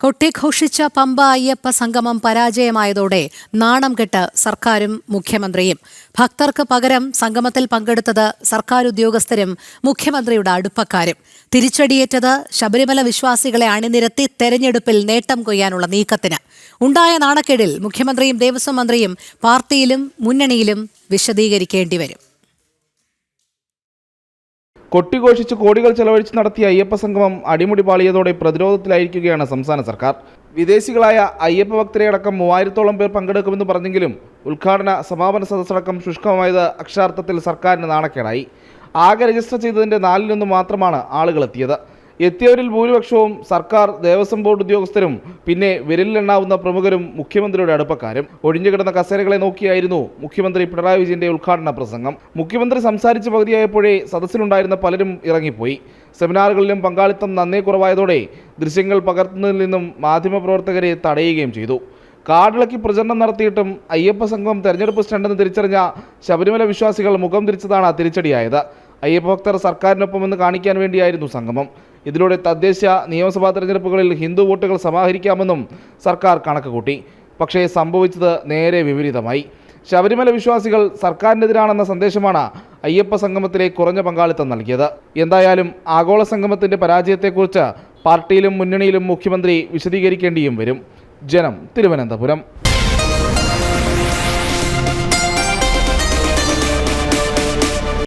കൊട്ടിഘോഷിച്ച പമ്പ അയ്യപ്പ സംഗമം പരാജയമായതോടെ നാണം കെട്ട് സർക്കാരും മുഖ്യമന്ത്രിയും. ഭക്തർക്ക് പകരം സംഗമത്തിൽ പങ്കെടുത്തത് സർക്കാർ ഉദ്യോഗസ്ഥരും മുഖ്യമന്ത്രിയുടെ അടുപ്പക്കാരും. തിരിച്ചടിയേറ്റത് ശബരിമല വിശ്വാസികളെ അണിനിരത്തി തെരഞ്ഞെടുപ്പിൽ നേട്ടം കൊയ്യാനുള്ള നീക്കത്തിന്. ഉണ്ടായ നാണക്കേടിൽ മുഖ്യമന്ത്രിയും ദേവസ്വം മന്ത്രിയും പാർട്ടിയിലും മുന്നണിയിലും വിശദീകരിക്കേണ്ടി വരും. കൊട്ടിഘോഷിച്ച് കോടികൾ ചെലവഴിച്ച് നടത്തിയ അയ്യപ്പ സംഗമം അടിമുടി പാളിയതോടെ പ്രതിരോധത്തിലായിരിക്കുകയാണ് സംസ്ഥാന സർക്കാർ. വിദേശികളായ അയ്യപ്പ ഭക്തരെ അടക്കം മൂവായിരത്തോളം പേർ പങ്കെടുക്കുമെന്ന് പറഞ്ഞെങ്കിലും ഉദ്ഘാടന സമാപന സദസ്സടക്കം ശുഷ്കമായത് അക്ഷരാർത്ഥത്തിൽ സർക്കാരിന് നാണക്കേടായി. ആകെ രജിസ്റ്റർ ചെയ്തതിന്റെ നാലിലൊന്ന് മാത്രമാണ് ആളുകൾ എത്തിയത് എത്തിയവരിൽ ഭൂരിപക്ഷവും സർക്കാർ ദേവസ്വം ബോർഡ് ഉദ്യോഗസ്ഥരും പിന്നെ വിരലിലെണ്ണാവുന്ന പ്രമുഖരും മുഖ്യമന്ത്രിയുടെ അടുപ്പക്കാരും. ഒഴിഞ്ഞുകിടന്ന കസേരകളെ നോക്കിയായിരുന്നു മുഖ്യമന്ത്രി പിണറായി വിജയന്റെ ഉദ്ഘാടന പ്രസംഗം. മുഖ്യമന്ത്രി സംസാരിച്ച പകുതിയായപ്പോഴേ സദസ്സിലുണ്ടായിരുന്ന പലരും ഇറങ്ങിപ്പോയി. സെമിനാറുകളിലും പങ്കാളിത്തം നന്നേ കുറവായതോടെ ദൃശ്യങ്ങൾ പകർത്തുന്നതിൽ നിന്നും മാധ്യമപ്രവർത്തകരെ തടയുകയും ചെയ്തു. കാടിളക്കി പ്രചരണം നടത്തിയിട്ടും അയ്യപ്പ സംഘം തെരഞ്ഞെടുപ്പ് സ്റ്റണ്ടെന്ന് തിരിച്ചറിഞ്ഞ ശബരിമല വിശ്വാസികൾ മുഖം തിരിച്ചതാണ് തിരിച്ചടിയായത്. അയ്യപ്പ ഭക്തർ സർക്കാരിനൊപ്പമെന്ന് കാണിക്കാൻ വേണ്ടിയായിരുന്നു സംഗമം. ഇതിലൂടെ തദ്ദേശ നിയമസഭാ തെരഞ്ഞെടുപ്പുകളിൽ ഹിന്ദു വോട്ടുകൾ സമാഹരിക്കാമെന്നും സർക്കാർ കണക്ക് കൂട്ടി പക്ഷേ സംഭവിച്ചത് നേരെ വിപരീതമായി. ശബരിമല വിശ്വാസികൾ സർക്കാരിനെതിരാണെന്ന സന്ദേശമാണ് അയ്യപ്പ സംഗമത്തിലെ കുറഞ്ഞ പങ്കാളിത്തം നൽകിയത്. എന്തായാലും ആഗോള സംഗമത്തിന്റെ പരാജയത്തെക്കുറിച്ച് പാർട്ടിയിലും മുന്നണിയിലും മുഖ്യമന്ത്രി വിശദീകരിക്കേണ്ടിയും വരും. ജനം തിരുവനന്തപുരം.